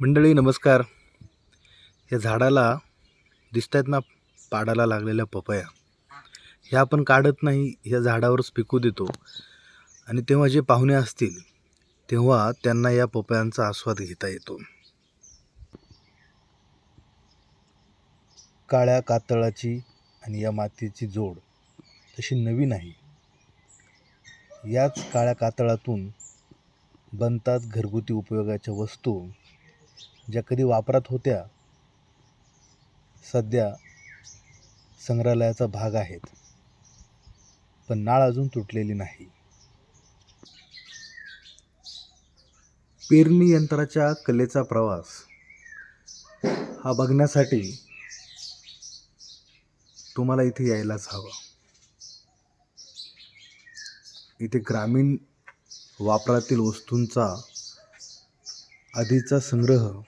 मंडळी नमस्कार. या झाडाला दिसत आहेत ना पाडाला लागलेल्या पपया. ह्या आपण काढत नाही ह्या झाडावरच पिकू देतो. आणि तेव्हा जे पाहुणे असतील तेव्हा त्यांना या पपयांचा आस्वाद घेता येतो. काळ्या कातळाची आणि या मातीची जोड तशी नवी नाही याच काळ्या कातळातून बनतात घरगुती उपयोगाच्या वस्तू ज्या कधी वापरात होत्या सध्या संग्रहालयाचा भाग आहेत. पण नाळ अजून तुटलेली नाही. पेरणी यंत्राच्या कलेचा प्रवास हा बघण्यासाठी तुम्हाला इथे यायलाच हवं. इथे ग्रामीण वापरातील वस्तूंचा आधीचा संग्रह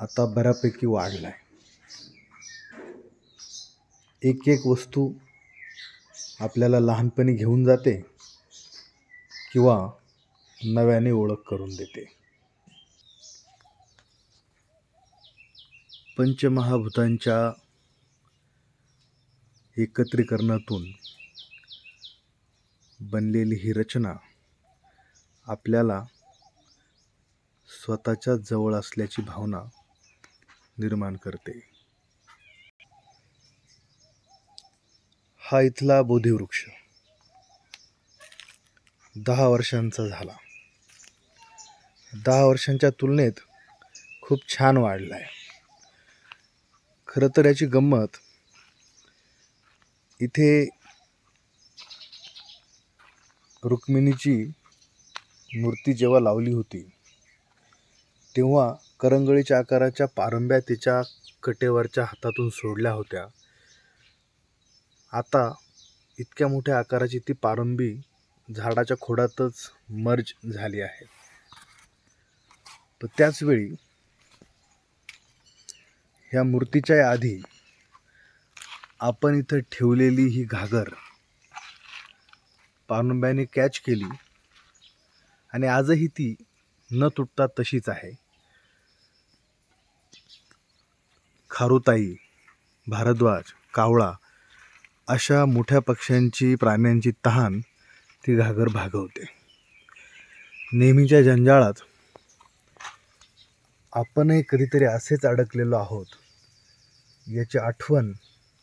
आता बऱ्यापैकी वाढला आहे एक एक वस्तू आपल्याला लहानपणी घेऊन जाते किंवा नव्याने ओळख करून देते. पंचमहाभूतांच्या एकत्रीकरणातून बनलेली ही रचना आपल्याला स्वतःच्या जवळ असल्याची भावना निर्माण करते. हा इथला बोधिवृक्ष. दहा वर्षांचा झाला. दहा वर्षांच्या तुलनेत खूप छान वाढला आहे खरं तर याची गंमत इथे रुक्मिणीची मूर्ती जेव्हा लावली होती तेव्हा करंगळीच्या आकाराच्या पारंब्या तिच्या कटेवरच्या हातातून सोडल्या होत्या. आता इतक्या मोठ्या आकाराची ती पारंबी झाडाच्या खोडातच मर्ज झाली आहे. तर त्याचवेळी ह्या मूर्तीच्या आधी आपण इथं ठेवलेली ही घागर पारंब्याने कॅच केली आणि आजही ती न तुटता तशीच आहे. खारुताई भारद्वाज कावळा अशा मोठ्या पक्ष्यांची प्राण्यांची तहान ती घागर भागवते. नेहमीच्या जंजाळात आपणही कधीतरी असेच अडकलेलो आहोत. याची आठवण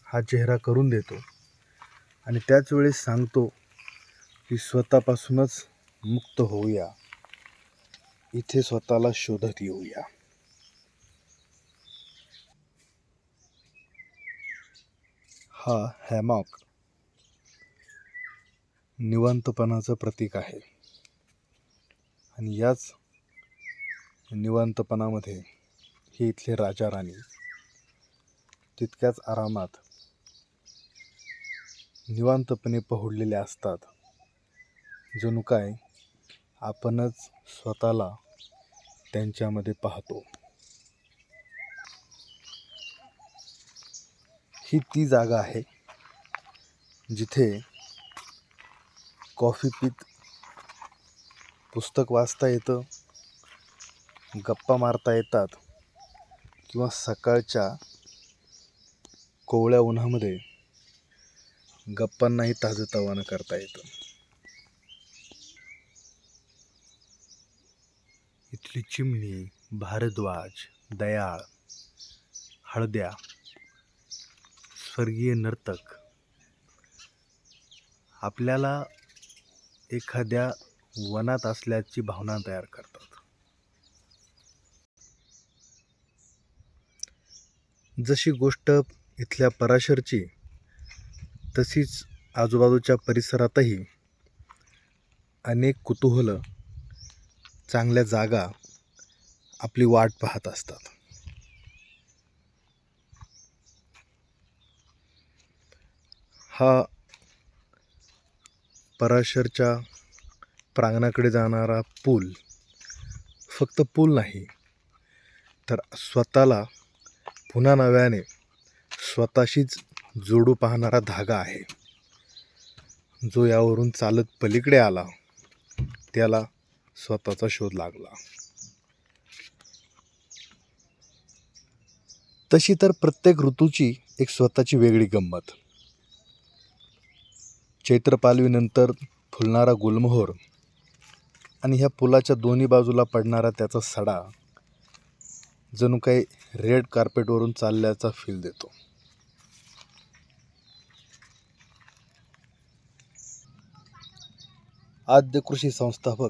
हा चेहरा करून देतो आणि त्याच वेळेस सांगतो की स्वतःपासूनच मुक्त होऊया. इथे स्वतःला शोधत येऊया. हा हॅमॉक निवांतपणाचं प्रतीक आहे. आणि याच निवांतपणामध्ये हे इथले राजा राणी तितक्याच आरामात निवांतपणे पहुडलेले असतात. जणू काय आपणच स्वतःला त्यांच्यामध्ये पाहतो. ही ती जागा आहे जिथे कॉफी पीत पुस्तक वाचता येतं गप्पा मारता येतात किंवा सकाळच्या कोवळ्या उन्हामध्ये गप्पांनाही ताजंतवानं करता येतं. इथली चिमणी भारद्वाज दयाळ हळद्या स्वर्गीय नर्तक. आपल्याला एखाद्या वनात असल्याची भावना तयार करतात. जशी गोष्ट इथल्या पराशरची तशीच आजूबाजूच्या परिसरातही अनेक कुतूहलं चांगल्या जागा आपली वाट पाहत असतात. हा पराशरच्या प्रांगणाकडे जाणारा पूल. फक्त पूल नाही तर स्वतःला पुन्हा नव्याने स्वतःशीच जोडू पाहणारा धागा आहे. जो यावरून चालत पलीकडे आला त्याला स्वतःचा शोध लागला. तशी तर प्रत्येक ऋतूची एक स्वतःची वेगळी गंमत. चैत्र पालवीनंतर फुलणारा गुलमोहर आणि ह्या पुलाच्या दोन्ही बाजूला पडणारा त्याचा सडा जणू काही रेड कार्पेटवरून चालल्याचा फील देतो. आद्य कृषी संस्थापक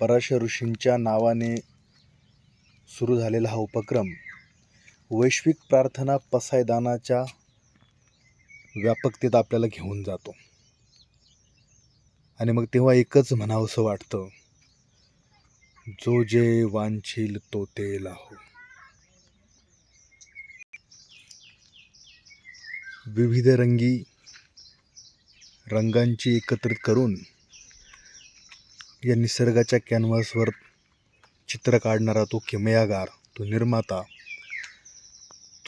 पराशर ऋषींच्या नावाने सुरू झालेला हा उपक्रम वैश्विक प्रार्थना पसायदानाच्या व्यापकतेत आपल्याला घेऊन जातो. आणि मग तेव्हा एकच म्हणावंसं वाटतं जो जे वांछील तो ते लाहो. विविध रंगी रंगांची एकत्रित करून या निसर्गाच्या कॅनव्हासवर चित्र काढणारा तो किमयागार तो निर्माता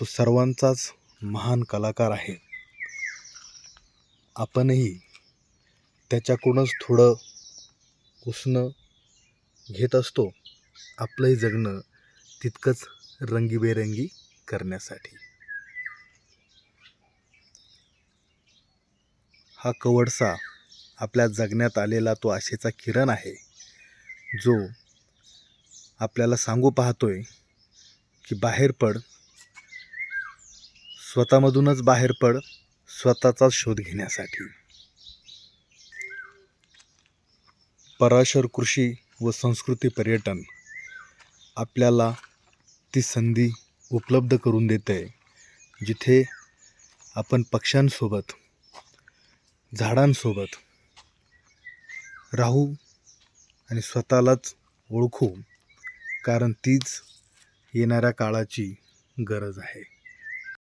तो सर्वांचाच महान कलाकार आहे. आपणही त्याच्याकडूनच थोडं उसणं घेत असतो आपलंही जगणं तितकंच रंगीबेरंगी करण्यासाठी. हा कवडसा आपल्या जगण्यात आलेला तो आशेचा किरण आहे जो आपल्याला सांगू पाहतोय की बाहेर पड स्वतःमधूनच बाहेर पड स्वतःचा शोध घेण्यासाठी. पराशर कृषी व संस्कृती पर्यटन आपल्याला ती संधी उपलब्ध करून देते आहे जिथे आपण पक्ष्यांसोबत झाडांसोबत राहू आणि स्वतःलाच ओळखू कारण तीच येणाऱ्या काळाची गरज आहे.